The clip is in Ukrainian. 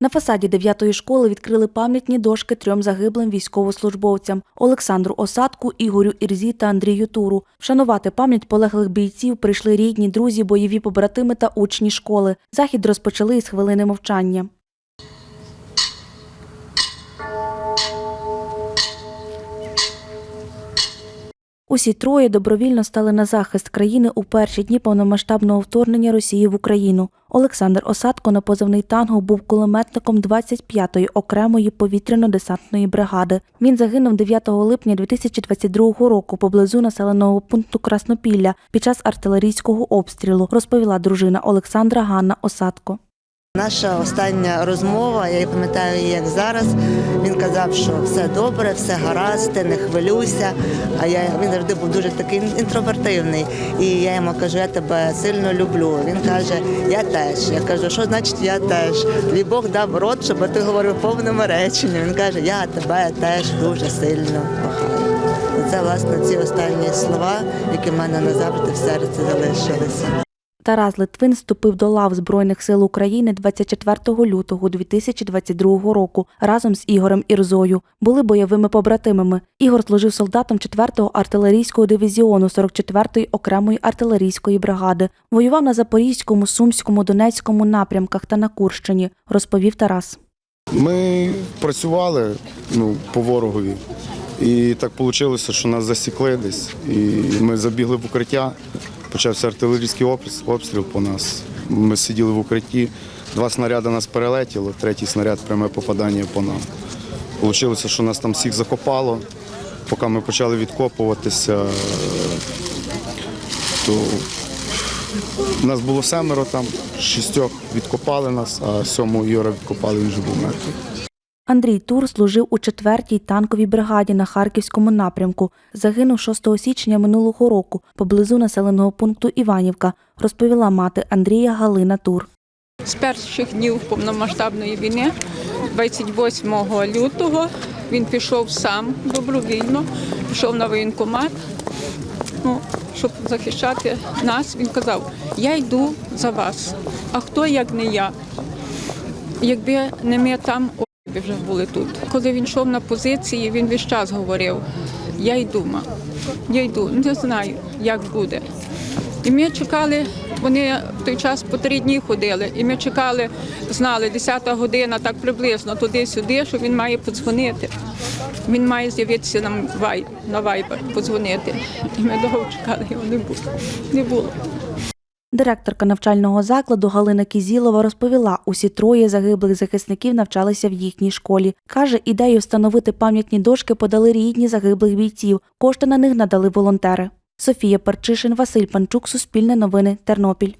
На фасаді 9-ї школи відкрили пам'ятні дошки трьом загиблим військовослужбовцям Олександру Осадку, Ігорю Ірзі та Андрію Туру. Вшанувати пам'ять полеглих бійців прийшли рідні, друзі, бойові побратими та учні школи. Захід розпочали із хвилини мовчання. Усі троє добровільно стали на захист країни у перші дні повномасштабного вторгнення Росії в Україну. Олександр Осадко на позивний танго був кулеметником 25-ї окремої повітряно-десантної бригади. Він загинув 9 липня 2022 року поблизу населеного пункту Краснопілля під час артилерійського обстрілу, розповіла дружина Олександра Ганна Осадко. Наша остання розмова, я пам'ятаю її як зараз. Він казав, що все добре, все гаразд, ти не хвилюйся. А я він завжди був дуже такий інтровертивний. І я йому кажу, я тебе сильно люблю. Він каже, я теж. Я кажу, що значить я теж? Твій Бог дав рот, щоб ти говорив повними реченнями. Він каже, я тебе теж дуже сильно кохаю. Це власне ці останні слова, які в мене назавжди в серці залишилися. Тарас Литвин вступив до лав Збройних сил України 24 лютого 2022 року разом з Ігорем Ірзою. Були бойовими побратимами. Ігор служив солдатом 4-го артилерійського дивізіону 44-ї окремої артилерійської бригади. Воював на Запорізькому, Сумському, Донецькому напрямках та на Курщині, розповів Тарас. Ми працювали ну, по ворогові, і так вийшло, що нас засікли десь. І ми забігли в укриття. Почався артилерійський обс- обстріл по нас. Ми сиділи в укритті. Два снаряди нас перелетіло, третій снаряд пряме попадання по нам. Получилося, що нас там всіх закопало. Поки ми почали відкопуватися, то нас було семеро там, шістьох відкопали нас, а сьомого Юра відкопали, він вже був мертвий. Андрій Тур служив у 4-й танковій бригаді на Харківському напрямку. Загинув 6 січня минулого року поблизу населеного пункту Іванівка, розповіла мати Андрія Галина Тур. З перших днів повномасштабної війни, 28 лютого, він пішов сам добровільно, пішов на воєнкомат, ну, щоб захищати нас. Він казав: Я йду за вас. А хто як не я? Якби не ми там, о, вже були тут. Коли він йшов на позиції, він весь час говорив: Я йду, ма, я йду, не знаю, як буде. І ми чекали, вони в той час по три дні ходили, і ми чекали, знали, 10 година, так приблизно туди-сюди, що він має подзвонити. Він має з'явитися нам на вайбер, подзвонити. І ми довго чекали, його не було. Не було. Директорка навчального закладу Галина Кізілова розповіла, усі троє загиблих захисників навчалися в їхній школі. Каже, ідею встановити пам'ятні дошки подали рідні загиблих бійців. Кошти на них надали волонтери. Софія Парчишин, Василь Панчук, Суспільне новини, Тернопіль.